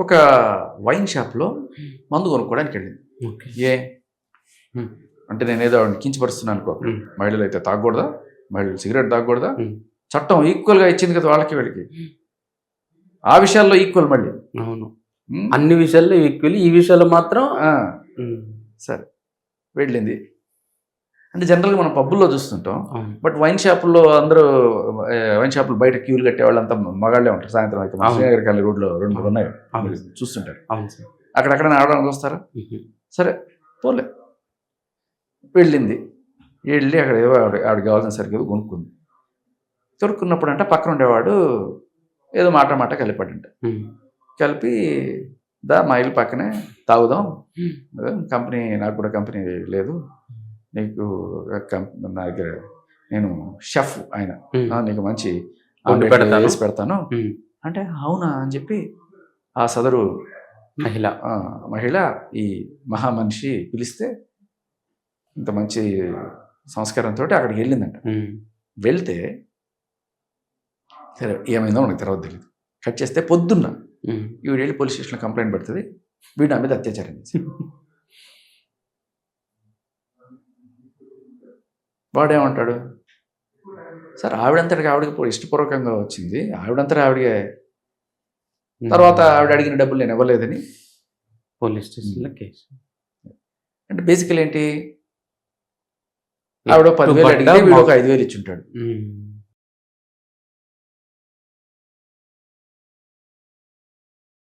ఒక వైన్ షాప్లో మందు కొనుక్కోవడానికి వెళ్ళింది. ఏ. అంటే నేను ఏదో కించపరుస్తున్నాను అనుకో. మహిళలు అయితే తాగకూడదా? మహిళలు సిగరెట్ తాగకూడదా. చట్టం ఈక్వల్గా ఇచ్చింది కదా వాళ్ళకి వీళ్ళకి. ఆ విషయాల్లో ఈక్వల్ మళ్ళీ. అవును? అన్ని విషయాల్లో ఈక్వల్ ఈ విషయాల్లో మాత్రం సరే. వెళ్ళింది. అంటే జనరల్గా మనం పబ్బుల్లో చూస్తుంటాం. బట్ వైన్ షాపుల్లో అందరూ వైన్ షాపులు బయట క్యూలు కట్టే వాళ్ళంతా మగాళ్ళే ఉంటారు. సాయంత్రం అయితే మన అవును. శ్రీనగర్ రోడ్లో రెండు మూడు ఉన్నాయి. చూస్తుంటారు. అక్కడక్కడ ఆడడానికి వస్తారా? సరే పోలే వెళ్ళింది. వెళ్ళి అక్కడ ఏవో ఆవిడ కావాల్సిన సరిగ్గా కొనుక్కుంది. దొరుకున్నప్పుడు అంటే పక్కన ఉండేవాడు ఏదో మాట మాట కలిపాడంట. కలిపి దా మా ఇల్లు పక్కనే తాగుదాం. కంపెనీ నాకు కూడా కంపెనీ లేదు. నీకు నా దగ్గర నేను షెఫ్ ఆయన. నీకు మంచి. వేసి పెడతాను. అంటే అవునా అని చెప్పి ఆ సదరు మహిళ. మహిళ ఈ మహా మనిషి పిలిస్తే ఇంత మంచి సంస్కారంతో అక్కడికి వెళ్ళిందంట. వెళ్తే సరే ఏమైందో మనకు తర్వాత తెలియదు కట్ చేస్తే పొద్దున్న ఈవిడ వెళ్ళి పోలీస్ స్టేషన్లో కంప్లైంట్ పెడుతుంది. వీడు నా మీద అత్యాచారం చేసి వాడేమంటాడు? సార్ ఆవిడంతటికి ఆవిడకి ఇష్టపూర్వకంగా వచ్చింది. ఆవిడంతటా ఆవిడకే. తర్వాత ఆవిడ అడిగిన డబ్బులు నేను ఇవ్వలేదని. పోలీస్ స్టేషన్లో కేసు. అంటే బేసికల్ ఏంటి? ఆవిడ పదివేలు అడిగితే వీడు ఒక ఐదు వేలు ఇచ్చి ఉంటాడు